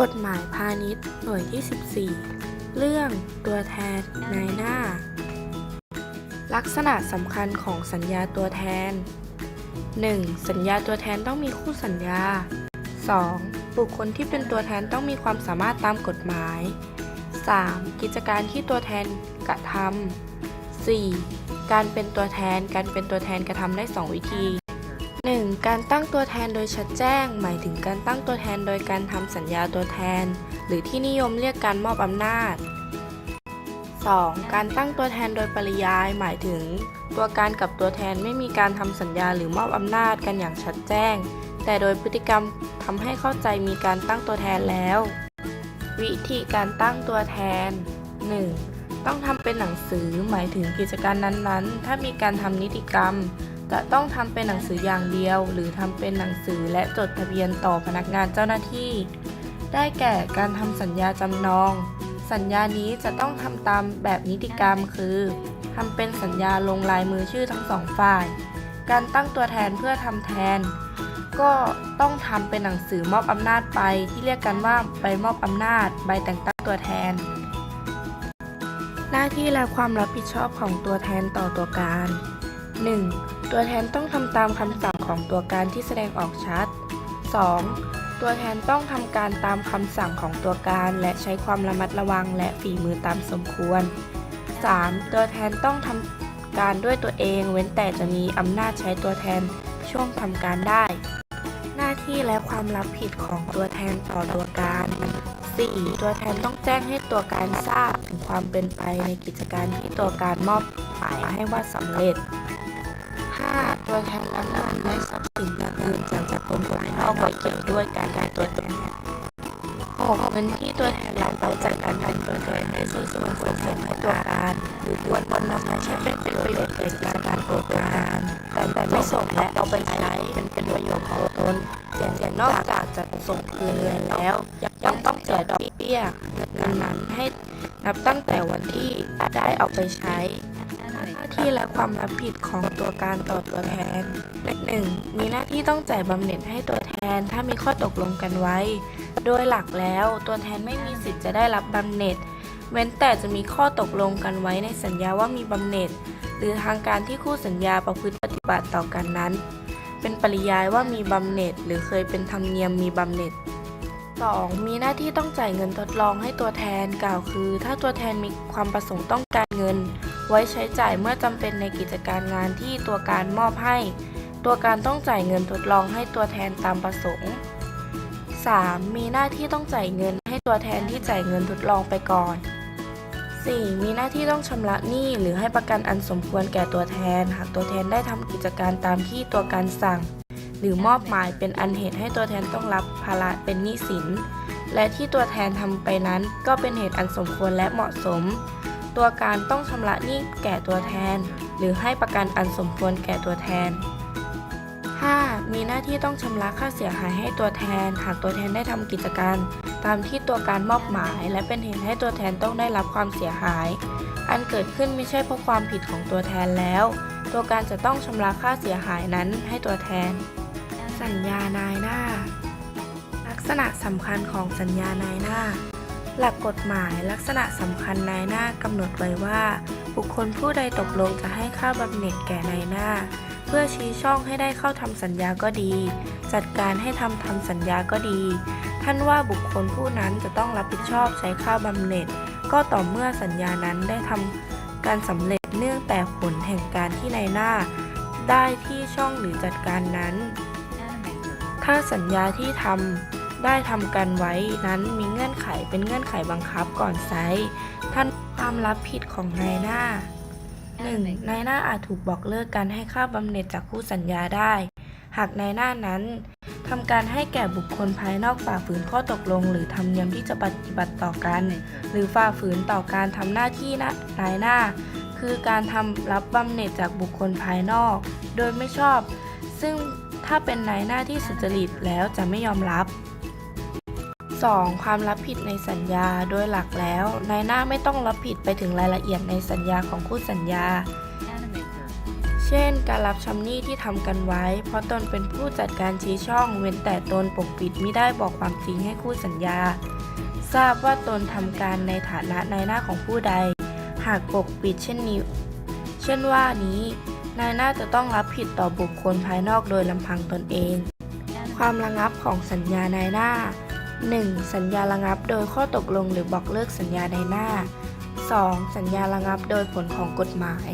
กฎหมายพาณิชย์หน่วยที่ 14 เรื่องตัวแทนนายหน้า ลักษณะสำคัญของสัญญาตัวแทน 1. สัญญาตัวแทนต้องมีคู่สัญญา 2. บุคคลที่เป็นตัวแทนต้องมีความสามารถตามกฎหมาย 3. กิจการที่ตัวแทนกระทำ 4. การเป็นตัวแทน การเป็นตัวแทนกระทำได้ 2 วิธี 1. การตั้งตัวแทนโดยชัดแจ้ง หมายถึงการตั้งตัวแทนโดยการทำสัญญาตัวแทน หรือที่นิยมเรียกการมอบอำนาจ 2. การตั้งตัวแทนโดยปริยาย หมายถึง ตัวการกับตัวแทนไม่มีการทำสัญญาหรือมอบอำนาจกันอย่างชัดแจ้ง แต่โดยพฤติกรรมทำให้เข้าใจมีการตั้งตัวแทนแล้ว วิธีการตั้งตัวแทน 1. ต้องทำเป็นหนังสือหมายถึงกิจการนั้นๆ ถ้ามีการทำนิติกรรม จะต้องทำเป็นหนังสืออย่างเดียว หรือทำเป็นหนังสือและจดทะเบียนต่อพนักงานเจ้าหน้าที่ ได้แก่การทำสัญญาจำนอง สัญญานี้จะต้องทำตามแบบนิติกรรมคือทำเป็นสัญญาลงลายมือชื่อทั้งสองฝ่าย การตั้งตัวแทนเพื่อทำแทน ก็ต้องทำเป็นหนังสือมอบอำนาจไปที่เรียกกันว่าใบมอบอำนาจ ใบแต่งตั้งตัวแทน หน้าที่และความรับผิดชอบของตัวแทนต่อตัวการ 1. ตัวแทนต้องทำตามคำสั่งของตัวการที่แสดงออกชัด 2. ตัวแทนต้องทำการตามคำสั่งของตัวการและใช้ความระมัดระวังและฝีมือตามสมควร 3. ตัวแทนต้องทำการด้วยตัวเองเว้นแต่จะมีอำนาจใช้ตัวแทนช่วงทำการได้ หน้าที่และความรับผิดของตัวแทนต่อตัวการ 4. ตัวแทนต้องแจ้งให้ตัวการทราบถึงความเป็นไปในกิจการที่ตัวการมอบหมายให้ว่าสำเร็จ 5. ตัวแทนนำเงินและทรัพย์สินอย่างอื่นจากจากคนภายนอกไว้เกี่ยวด้วยการได้ตัวแทน 6. เงินที่ตัวแทนรับไปจากการเป็นตัวแทนในส่วนส่วนส่งเสริมให้ตัวการ หรือควรบนนำมาใช้เป็นประโยชน์แก่การการตัวการแต่แต่ไม่ส่งและเอาไปใช้เป็นเป็นประโยชน์ของตนเสียงนอกจากจะส่งคืนเงินแล้วยังต้องเสียดอกเบี้ยเงินนั้นให้นับตั้งแต่วันที่ได้เอาไปใช้าที่และความรับผิดของตัวการต่อตัวแทน 1. มีหน้าที่ต้องจ่ายบำเหน็จให้ตัวแทนถ้ามีข้อตกลงกันไว้ โดยหลักแล้วตัวแทนไม่มีสิทธิ์จะได้รับบำเหน็จ เว้นแต่จะมีข้อตกลงกันไว้ในสัญญาว่ามีบำเหน็จ หรือทางการที่คู่สัญญาประพฤติปฏิบัติต่อกันนั้น เป็นปริยายว่ามีบำเหน็จ หรือเคยเป็นธรรมเนียมมีบำเหน็จ 2. มีหน้าที่ต้องจ่ายเงินทดลองให้ตัวแทนกล่าวคือ ถ้าตัวแทนมีความประสงค์ต้องการเงิน ไว้ใช้จ่ายเมื่อจำเป็นในกิจการงานที่ตัวการมอบให้ ตัวการต้องจ่ายเงินทดลองให้ตัวแทนตามประสงค์ 3. มีหน้าที่ต้องจ่ายเงินให้ตัวแทนที่จ่ายเงินทดลองไปก่อน 4. มีหน้าที่ต้องชำระหนี้หรือให้ประกันอันสมควรแก่ตัวแทน หากตัวแทนได้ทำกิจการตามที่ตัวการสั่ง หรือมอบหมายเป็นอันเหตุให้ตัวแทนต้องรับภาระเป็นหนี้สิน และที่ตัวแทนทำไปนั้นก็เป็นเหตุอันสมควรและเหมาะสม ตัวการต้องชำระหนี้แก่ตัวแทน หรือให้ประกันอันสมควรแก่ตัวแทน 5. มีหน้าที่ต้องชำระค่าเสียหายให้ตัวแทน หากตัวแทนได้ทำกิจการ ตามที่ตัวการมอบหมาย และเป็นเหตุให้ตัวแทนต้องได้รับความเสียหาย อันเกิดขึ้นไม่ใช่เพราะความผิดของตัวแทนแล้ว ตัวการจะต้องชำระค่าเสียหายนั้นให้ตัวแทน สัญญานายหน้า ลักษณะสำคัญของสัญญานายหน้า หลักกฎหมายลักษณะสำคัญนายหน้ากำหนดไว้ว่า บุคคลผู้ใดตกลงจะให้ค่าบำเหน็จแก่นายหน้า เพื่อชี้ช่องให้ได้เข้าทำสัญญาก็ดี จัดการให้ทำทำสัญญาก็ดี ท่านว่าบุคคลผู้นั้นจะต้องรับผิดชอบใช้ค่าบำเหน็จ ก็ต่อเมื่อสัญญานั้นได้ทำการสำเร็จเนื่องแต่ผลแห่งการที่นายหน้า ได้ที่ช่องหรือจัดการนั้น ถ้าสัญญาที่ทำ ได้ทำกันไว้นั้นมีเงื่อนไขเป็นเงื่อนไขบังคับก่อนไซส์ท่านความรับผิดของนายหน้า 1. นายหน้าอาจถูกบอกเลิกการให้ค่าบำเหน็จจากคู่สัญญาได้ หากนายหน้านั้นทำการให้แก่บุคคลภายนอกฝ่าฝืนข้อตกลง หรือธรรมเนียมที่จะปฏิบัติต่อกัน หรือฝ่าฝืนต่อการทำหน้าที่นะนายหน้า คือการทำรับบำเหน็จจากบุคคลภายนอก โดยไม่ชอบ ซึ่งถ้าเป็นนายหน้าที่สุจริตแล้วจะไม่ยอมรับ 2. ความรับผิดในสัญญา โดยหลักแล้วนายหน้าไม่ต้องรับผิดไปถึงรายละเอียดในสัญญาของคู่สัญญาเเช่น การรับชำหนี้ที่ทำกันไว้ เพราะตนเป็นผู้จัดการชี้ช่อง เว้นแต่ตนปกปิดไม่ได้บอกความจริงให้คู่สัญญา ทราบว่าตนทำการในฐานะนายหน้าของผู้ใด หากปกปิดเช่นนี้ เช่นว่านี้ นายหน้าจะต้องรับผิดต่อบุคคลภายนอกโดยลำพังตนเอง ความระงับของสัญญานายหน้า 1. สัญญาระงับโดยข้อตกลงหรือบอกเลิกสัญญาในหน้า 2. สัญญาระงับโดยผลของกฎหมาย